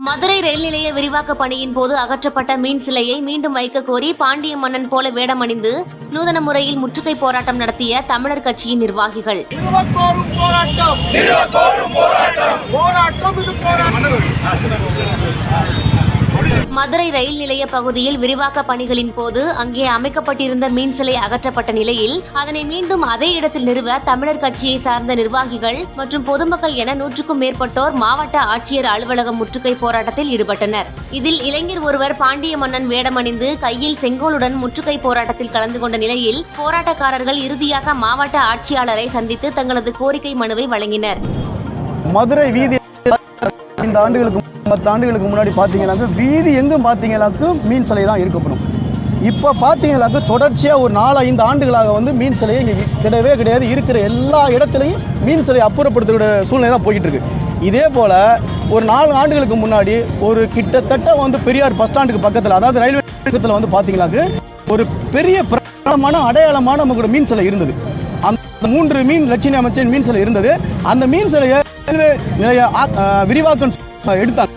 மதுரை ரயில் நிலைய விரிவாக்க பணியின் போது அகற்றப்பட்ட மீன் சிலையை மீண்டும் வைக்க கோரி பாண்டிய மன்னன் போல வேடமணிந்து நூதன முறையில் முற்றுகை போராட்டம் நடத்திய தமிழர் கட்சியின் நிர்வாகிகள். போராட்டம். போராட்டம். போராட்டம். மதுரை ரயில் நிலைய பகுதியில் விரிவாக்க பணிகளின் போது அங்கே அமைக்கப்பட்டிருந்த மீன் சிலை அகற்றப்பட்ட நிலையில் அதனை மீண்டும் அதே இடத்தில் நிறுவ தமிழர் கட்சியை சார்ந்த நிர்வாகிகள் மற்றும் பொதுமக்கள் என நூற்றுக்கும் மேற்பட்டோர் மாவட்ட ஆட்சியர் அலுவலகம் முற்றுகை போராட்டத்தில் ஈடுபட்டனர். இதில் இளைஞர் ஒருவர் பாண்டிய மன்னன் வேடமணிந்து கையில் செங்கோலுடன் முற்றுகை போராட்டத்தில் கலந்து கொண்ட நிலையில் போராட்டக்காரர்கள் இறுதியாக மாவட்ட ஆட்சியாளரை சந்தித்து தங்களது கோரிக்கை மனுவை வழங்கினர். மதுரை வீதி இந்த ஆண்டுகளுக்கு பத்து ஆண்டுகளுக்கு முன்னாடி பார்த்தீங்கன்னாக்க வீதி எங்கும் பார்த்தீங்கன்னாக்கும் மீன் சிலை தான் இருக்கப்படும். இப்போ பார்த்தீங்கன்னாக்க தொடர்ச்சியாக ஒரு நாலு ஐந்து ஆண்டுகளாக வந்து மீன் சிலையை இங்கே கிடையவே கிடையாது. இருக்கிற எல்லா இடத்துலையும் மீன் சிலையை அப்புறப்படுத்தக்கூடிய சூழ்நிலை தான் போய்கிட்டு இருக்கு இதே போல் ஒரு நாலு ஆண்டுகளுக்கு முன்னாடி ஒரு கிட்டத்தட்ட வந்து பெரியார் பஸ் ஸ்டாண்டுக்கு பக்கத்தில் அதாவது ரயில்வே பக்கத்தில் வந்து பார்த்தீங்கன்னாக்க ஒரு பெரிய பிரபலமான அடையாளமான நமக்கு மீன் சிலை இருந்தது. அந்த மூன்று மீன் லட்சுமி அமைச்சர் மீன் சிலை இருந்தது. அந்த மீன் சிலையை ரயில்வே நிலைய விரிவாக்கம் எடுத்தாங்க.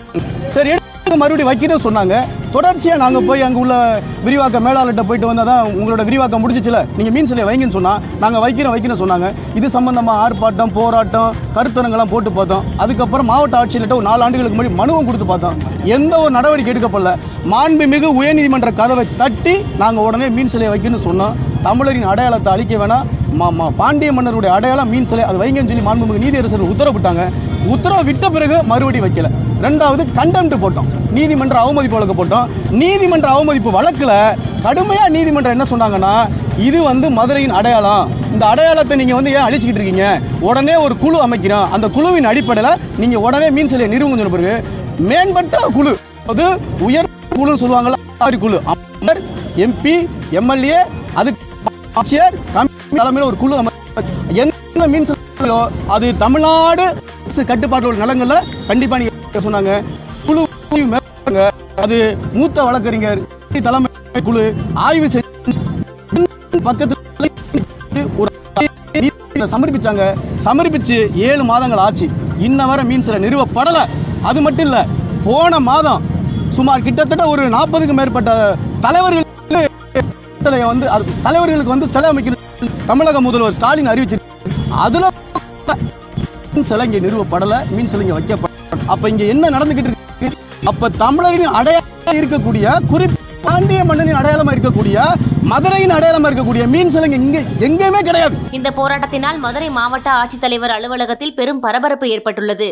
சரி எடுத்து மறுபடியும் வைக்கிறேன்னு சொன்னாங்க. தொடர்ச்சியாக நாங்கள் போய் அங்கே உள்ள விரிவாக்க மேலாளர்கிட்ட போயிட்டு வந்தால் தான் உங்களோட விரிவாக்கம் முடிஞ்சிச்சுல. நீங்கள் மீன் சிலையை வைங்கன்னு சொன்னால் நாங்கள் வைக்கிறோம் வைக்கிறோம் சொன்னாங்க. இது சம்மந்தமாக ஆர்ப்பாட்டம் போராட்டம் கருத்தரங்கெல்லாம் போட்டு பார்த்தோம். அதுக்கப்புறம் மாவட்ட ஆட்சியர்கிட்ட ஒரு நாலு ஆண்டுகளுக்கு முன்னாடி மனுவும் கொடுத்து பார்த்தோம். எந்த ஒரு நடவடிக்கை எடுக்கப்படல. மாண்புமிகு உயர்நீதிமன்ற கதவை தட்டி நாங்கள் உடனே மீன் சிலையை வைக்கணும்னு சொன்னோம். தமிழரின் அடையாளத்தை அழிக்க வேணாம். மா- மா- பாண்டிய மன்னருடைய அடையாளம் மீன் சிலை அது வைங்கன்னு சொல்லி மாண்புமிகு நீதியரசர் உத்தரவிட்டாங்க. உத்தரவு விட்ட பிறகு மறுபடி வைக்கல. ரெண்டாவது கண்டெம்ட் போட்டோம். நீதிமன்ற அவமதிப்பு வழக்கு போட்டோம். நீதிமன்ற அவமதிப்பு வழக்கில் கடுமையாக நீதிமன்றம் என்ன சொன்னாங்கன்னா இது வந்து மதுரையின் அடையாளம். இந்த அடையாளத்தை நீங்கள் வந்து ஏன் அழிச்சிக்கிட்டு இருக்கீங்க? உடனே ஒரு குழு அமைக்கிறோம் அந்த குழுவின் அடிப்படையில் நீங்கள் உடனே மீன் சிலையை நிறுவனம் சொன்ன பிறகு மேம்பட்ட குழு அது உயர் குழுன்னு சொல்லுவாங்களா குழு. எம்பி எம்எல்ஏ அது ஆட்சியர் தலைமையில் ஒரு குழு அமை எந்த மீன் அது தமிழ்நாடு அரசு கட்டுப்பாட்டு உள்ள நிலங்களில் கண்டிப்பாக நீங்கள் சொன்னாங்க. குழு அது மூத்த வழக்கறிஞர் தலைமை குழு ஆய்வு செய்து பக்கத்தில் ஒரு சமர்ப்பிச்சாங்க. சமர்ப்பிச்சு ஏழு மாதங்கள் ஆச்சு. இன்ன வரை மீன் சில நிறுவப்படலை. அது மட்டும் இல்லை போன மாதம் சுமார் கிட்டத்தட்ட ஒரு நாற்பதுக்கும் மேற்பட்ட தலைவர்கள் சிலையை வந்து அது தலைவர்களுக்கு வந்து சிலை அமைக்கிறது தமிழக முதல்வர் ஸ்டாலின் அறிவிச்சிருக்கு அதுல மீன் சிலை இங்கே நிறுவப்படலை மீன் சிலை இங்கே வைக்கப்படல. அப்போ இங்கே என்ன நடந்துக்கிட்டு இருக்கு? அப்போ தமிழரின் அடையாளம் இருக்கக்கூடிய குறிப்பு பாண்டிய மன்னனின் அடையாளமா இருக்கக்கூடிய மதுரையின் அடையாளமா இருக்கக்கூடிய மீன் சிலைங்க இங்க எங்கேயுமே கிடையாது. இந்த போராட்டத்தினால் மதுரை மாவட்ட ஆட்சித்தலைவர் அலுவலகத்தில் பெரும் பரபரப்பு ஏற்பட்டுள்ளது.